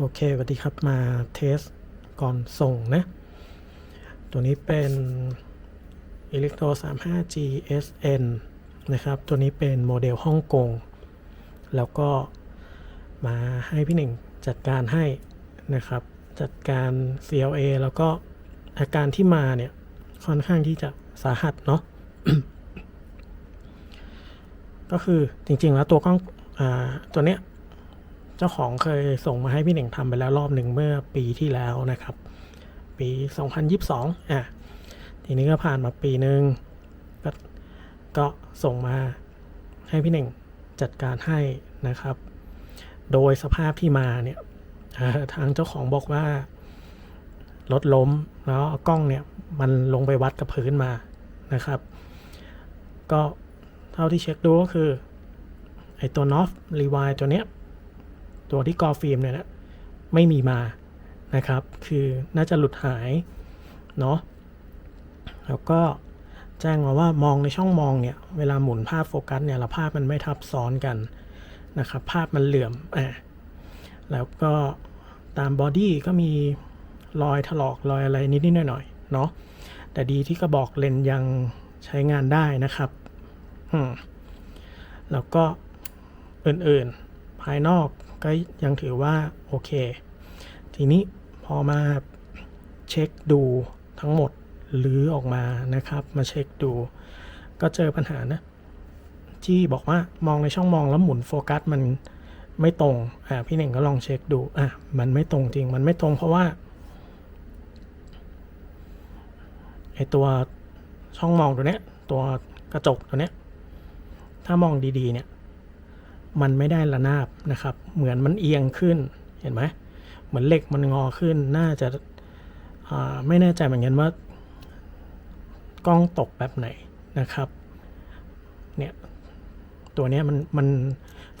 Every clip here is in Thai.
โอเคสวัสดีครับมาเทสก่อนส่งนะ ตัวนี้เป็น Electro 35 GSN นะครับ ตัวนี้เป็นโมเดลฮ่องกง แล้วก็มาให้พี่หนึ่งจัดการให้นะครับ จัดการ CLA แล้วก็อาการที่มาเนี่ย ค่อนข้างที่จะสาหัสเนาะก็คือจริงๆแล้วตัวกล้องอตัวเนี้ย เจ้าของเคยส่งมาให้พี่หนึ่งทำไปแล้วรอบหนึ่งเมื่อปีที่แล้วนะครับ ปี 2022อะทีนี้ก็ผ่านมาปีหนึ่งก็ก็ส่งมาให้พี่หนึ่งจัดการให้นะครับ โดยสภาพที่มาเนี่ยทางเจ้าของบอกว่ารถล้มแล้วเอากล้องเนี่ยมันลงไปวัดกับพื้นมานะครับ ก็เท่าที่เช็คดูก็คือไอตัวนอฟรีวายตัวเนี้ย ตัวที่กอฟิล์มเนี่ยนะไม่มีมานะครับ คือน่าจะหลุดหายเนาะแล้วก็แจ้งมาว่ามองในช่องมองเนี่ย เวลาหมุนภาพโฟกัสเนี่ยล้วภาพมันไม่ทับซ้อนกันนะครับ ภาพมันเหลื่อมอะแล้วก็ตามบอดี้ก็มีรอยถลอกรอยอะไรนิดๆหน่อยๆเนาะแต่ดีที่กระบอกเลนส์ยังใช้งานได้นะครับอืมแล้วก็อื่นๆภายนอก ก็ยังถือว่าโอเค ทีนี้พอมาเช็คดูทั้งหมดหรือออกมานะครับ มาเช็คดู ก็เจอปัญหานะที่บอกว่ามองในช่องมองแล้วหมุนโฟกัสมันไม่ตรงอ่าพี่หนึ่งก็ลองเช็คดูอะมันไม่ตรงจริงมันไม่ตรงเพราะว่าไอตัวช่องมองตัวเนี้ยตัวกระจกตัวเนี้ยถ้ามองดีๆเนี่ย มันไม่ได้ระนาบนะครับ เหมือนมันเอียงขึ้นเห็นไหมเหมือนเหล็กมันงอขึ้นน่าจะาไม่แน่ใจเหมือนกันว่ากล้องตกแบบไหนนะครับเนี่ยตัวเนี้ยมันมัน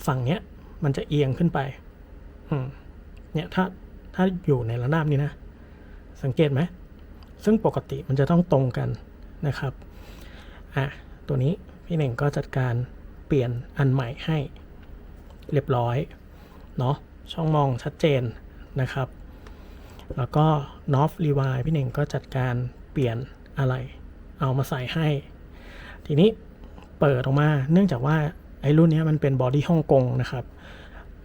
ฝั่งเนี้ยมันจะเอียงขึ้นไปเนี่ยถ้าถ้าอยู่ในระนาบนี้นะ สังเกตไหมซึ่งปกติมันจะต้องตรงกันนะครับอะตัวนี้พี่เน่งก็จัดการเปลี่ยนอันใหม่ให้ เรียบร้อยเนาะช่องมองชัดเจนนะครับ แล้วก็ n o f r e w i พี่เน่งก็จัดการเปลี่ยนอะไร เอามาใส่ให้ ทีนี้เปิดออกมาเนื่องจากว่าไอ้รุ่นนี้มันเป็นบอดี้ฮ่องกงนะครับ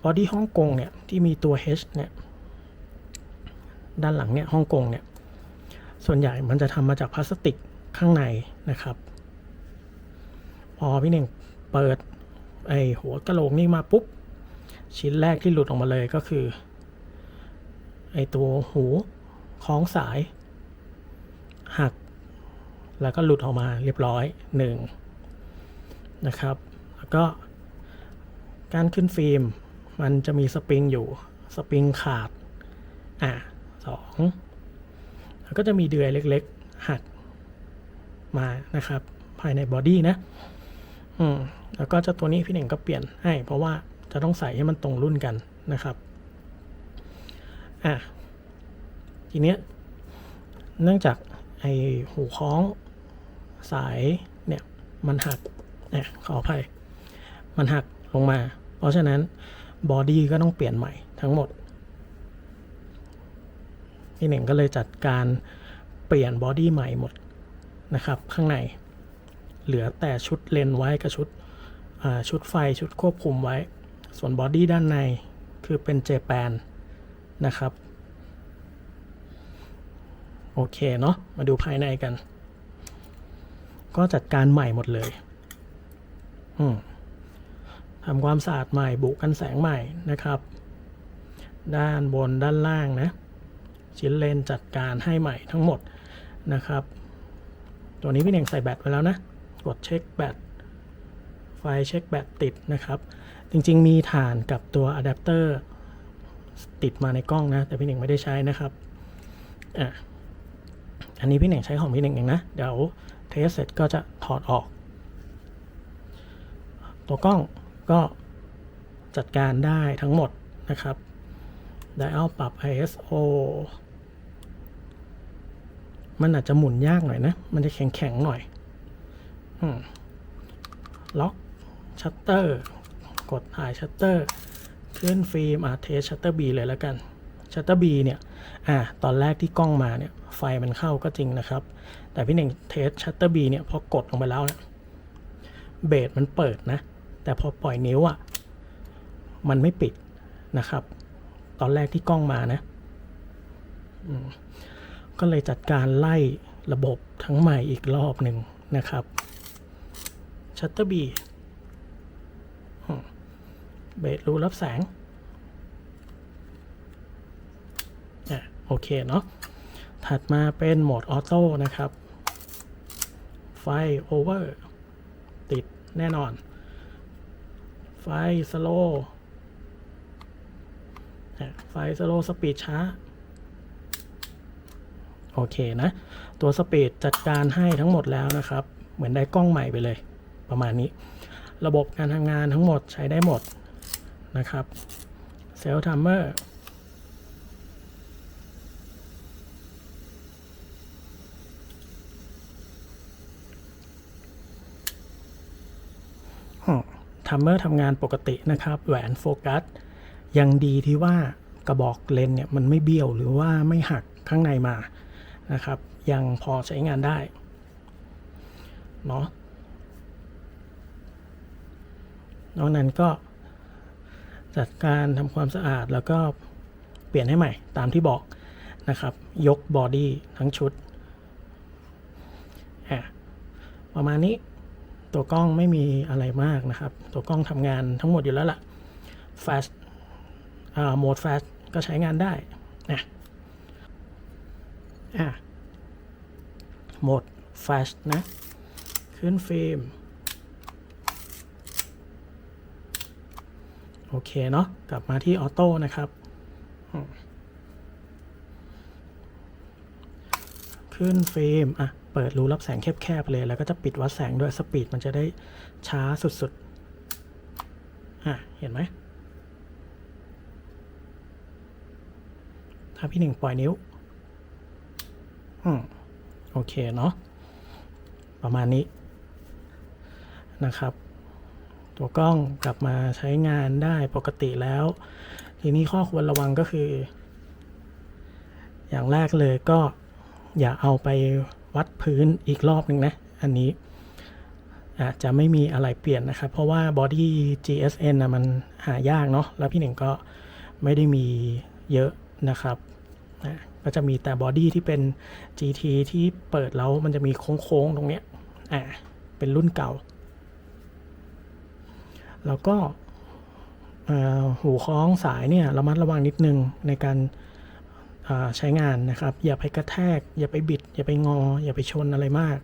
บอดี้ฮ่องกงเนี่ยที่มีตัว H เนี่ยด้านหลังเนี่ยฮ่องกงเนี่ยส่วนใหญ่มันจะทำมาจากพลาสติกข้างในนะครับ พอพี่เน่งเปิด ไอหัวกะโหลกนี่มาปุ๊บ ชิ้นแรกที่หลุดออกมาเลยก็คือ ไอตัวหูคล้องสาย หัก แล้วก็หลุดออกมาเรียบร้อยหนึ่งนะครับ แล้วก็การขึ้นฟิล์มมันจะมีสปริงอยู่สปริงขาด อะสองแล้วก็จะมีเดือยเล็ก ๆ หักมานะครับ ภายในบอดี้นะ อืม แล้วก็เจะตัวนี้พี่เน่งก็เปลี่ยนให้ เพราะว่าจะต้องใส่ให้มันตรงรุ่นกันนะครับอะทีเนี้ยเนื่องจากไอหูคล้องสายเนี่ยมันหักเนี่ยขออภัยมันหักลงมา เพราะฉะนั้นบอดี้ก็ต้องเปลี่ยนใหม่ทั้งหมดพี่เน่งก็เลยจัดการเปลี่ยนบอดี้ใหม่หมดนะครับ ข้างใน เหลือแต่ชุดเลนไว้กับชุด ชุดไฟชุดควบคุมไว้ ส่วนบอดี้ด้านในคือเป็นเจแปนนะครับ โอเคเนาะมาดูภายในกัน ก็จัดการใหม่หมดเลยทำความสะอาดใหม่ บุกันแสงใหม่นะครับ ด้านบนด้านล่างนะ ชิ้นเลนจัดการให้ใหม่ทั้งหมดนะครับ ตัวนี้พี่เน่งใส่แบตไว้แล้วนะ กดเช็คแบต ไฟเช็คแบตติดนะครับ จริงๆ มีฐานกับตัวอะแดปเตอร์ติดมาในกล้องนะ แต่พี่เน่งไม่ได้ใช้นะครับอะอันนี้พี่เน่งใช้ของพี่เน่งเองนะ เดี๋ยวเทสเสร็จก็จะถอดออก ตัวกล้องก็จัดการได้ทั้งหมดนะครับ ได้เอาปรับ ISO มันอาจจะหมุนยากหน่อยนะ มันจะแข็งๆหน่อยอล็อก ชัตเตอร์กดถ่ายชัตเตอร์ขึ้นฟิล์มอาเทสชัตเตอร์บีเลยแล้วกันชัตเตอร์บีเนี่ยอ่าตอนแรกที่กล้องมาเนี่ยไฟมันเข้าก็จริงนะครับ แต่พี่หนึ่งเทสชัตเตอร์บีเนี่ยพอกดลงไปแล้วเนี่ยเบสมันเปิดนะ แต่พอปล่อยนิ้วอะ่ะมันไม่ปิดนะครับ ตอนแรกที่กล้องมานะก็เลยจัดการไล่ระบบทั้งใหม่อีกรอบหนึ่งนะครับชัตเตอร์บี เบสรูรับแสงอะโอเคเนาะถัดมาเป็นโหมดออโต้นะครับ ไฟโอเวอร์ติดแน่นอน ไฟสโลไฟสโลสปีดช้า โอเคนะ ตัวสปีดจัดการให้ทั้งหมดแล้วนะครับ เหมือนได้กล้องใหม่ไปเลยประมาณนี้ ระบบการทำงานทั้งหมดใช้ได้หมดนะครับเซลล์ทัมเมอร์ทัมเมอร์ทำงานปกตินะครับ แหวนโฟกัส ยังดีที่ว่ากระบอกเลนเนี่ยมันไม่เบี้ยวหรือว่าไม่หักข้างในมานะครับ ยังพอใช้งานได้เนาะ นอกนั้นก็จัดการทำความสะอาดแล้วก็เปลี่ยนให้ใหม่ตามที่บอกนะครับ ยกบอดี้ทั้งชุด ประมาณนี้ตัวกล้องไม่มีอะไรมากนะครับ ตัวกล้องทำงานทั้งหมดอยู่แล้วล่ะ fast โหมด fast ก็ใช้งานได้นะอะโหมด fast นะ ขึ้นฟิล์ม โอเคเนาะกลับมาที่ออโต้นะครับ ขึ้นฟิล์มอะเปิดรูรับแสงแคบๆเลย แล้วก็จะปิดวัดแสงด้วยสปีดมันจะได้ช้าสุดๆอะเห็นไหมถ้าพี่หนึ่งปล่อยนิ้วอืมโอเคเนาะประมาณนี้นะครับ ตัวกล้องกลับมาใช้งานได้ปกติแล้ว ทีนี้ข้อควรระวังก็คือ อย่างแรกเลยก็อย่าเอาไปวัดพื้นอีกรอบหนึ่งนะ อันนี้อาจจะไม่มีอะไรเปลี่ยนนะครับ เพราะว่าบอดี้ GSN นะมันหายากเนาะแล้วพี่หนึ่งก็ไม่ได้มีเยอะนะครับนะก็จะมีแต่บอดี้ที่เป็น GT ที่เปิดแล้วมันจะมีโค้งๆ ตรงเนี้ยอ่าเป็นรุ่นเก่า แล้วก็หูคล้องสายเนี่ยระมัดระวังนิดนึงในการใช้งานนะครับ อย่าไปกระแทก อย่าไปบิด อย่าไปงอ อย่าไปชนอะไรมาก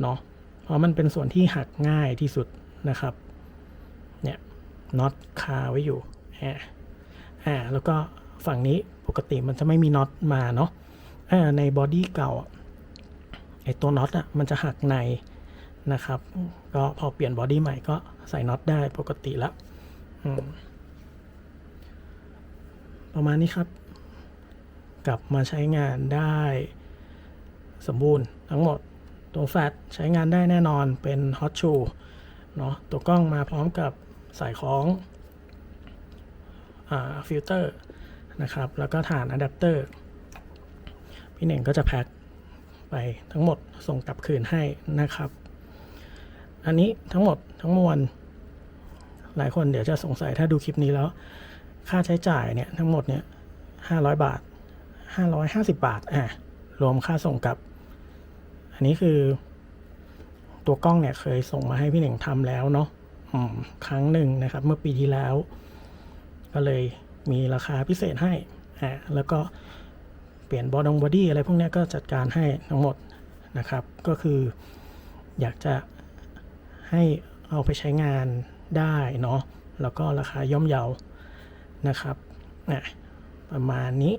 เนาะเพราะมันเป็นส่วนที่หักง่ายที่สุดนะครับเนี่ยน็อตคาไว้อยู่อ่าอ่าแล้วก็ฝั่งนี้ปกติมันจะไม่มีน็อตมาเนาะในบอดี้เก่าไอตัวน็อตอะมันจะหักในนะครับ ก็พอเปลี่ยนบอดี้ใหม่ก็ ใส่น็อตได้ปกติแล้วประมาณนี้ครับ กลับมาใช้งานได้สมบูรณ์ทั้งหมด ตัวแฟลชใช้งานได้แน่นอนเป็นฮอตชูเนาะตัวกล้องมาพร้อมกับสายของฟิลเตอร์นะครับ แล้วก็ฐานอะแดปเตอร์ พี่เน่งก็จะแพ็คไปทั้งหมดส่งกลับคืนให้นะครับ อันนี้ทั้งหมดทั้งมวลหลายคนเดี๋ยวจะสงสัยถ้าดูคลิปนี้แล้ว ค่าใช้จ่ายเนี่ยทั้งหมดเนี่ยห้าร้อยบาทห้าร้อยห้าสิบบาทอะรวมค่าส่งกลับ อันนี้คือ ตัวกล้องเนี่ยเคยส่งมาให้พี่หนึ่งทำแล้วเนาะครั้งหนึ่งนะครับ เมื่อปีที่แล้ว ก็เลยมีราคาพิเศษให้อ่าแล้วก็เปลี่ยนบอดองบอดี้อะไรพวกนี้ก็จัดการให้ทั้งหมดนะครับ ก็คืออยากจะ ให้เอาไปใช้งานได้เนาะแล้วก็ราคาย่อมเยานะครับนะประมาณนี้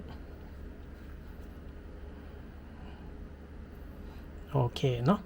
โอเคเนาะ